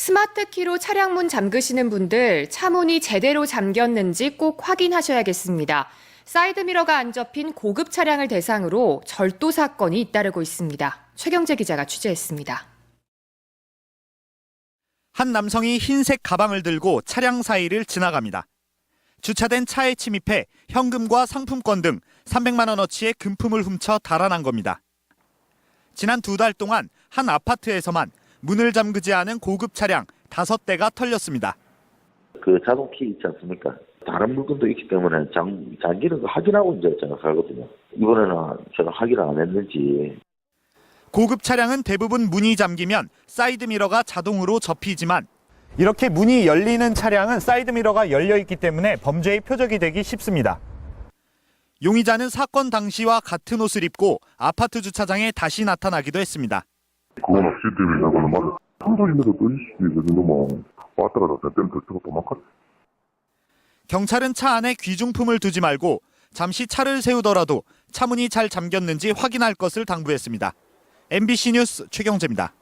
스마트키로 차량 문 잠그시는 분들 차문이 제대로 잠겼는지 꼭 확인하셔야겠습니다. 사이드미러가 안 접힌 고급 차량을 대상으로 절도 사건이 잇따르고 있습니다. 최경재 기자가 취재했습니다. 한 남성이 흰색 가방을 들고 차량 사이를 지나갑니다. 주차된 차에 침입해 현금과 상품권 등 300만 원어치의 금품을 훔쳐 달아난 겁니다. 지난 두 달 동안 한 아파트에서만 문을 잠그지 않은 고급 차량 5대가 털렸습니다. 그 자동 키 있지 않습니까? 다른 물건도 있기 때문에 장, 장기는 그 확인하고 이제 장악하거든요. 이번에는 제가 확인을 안 했는지 고급 차량은 대부분 문이 잠기면 사이드미러가 자동으로 접히지만 이렇게 문이 열리는 차량은 사이드미러가 열려 있기 때문에 범죄의 표적이 되기 쉽습니다. 용의자는 사건 당시와 같은 옷을 입고 아파트 주차장에 다시 나타나기도 했습니다. 그건 없이 때문에 맞아. 한도심에서 또 이씨, 그 정도면 왔다 갔다 때문에 더 도망갔지. 경찰은 차 안에 귀중품을 두지 말고 잠시 차를 세우더라도 차문이 잘 잠겼는지 확인할 것을 당부했습니다. MBC 뉴스 최경재입니다.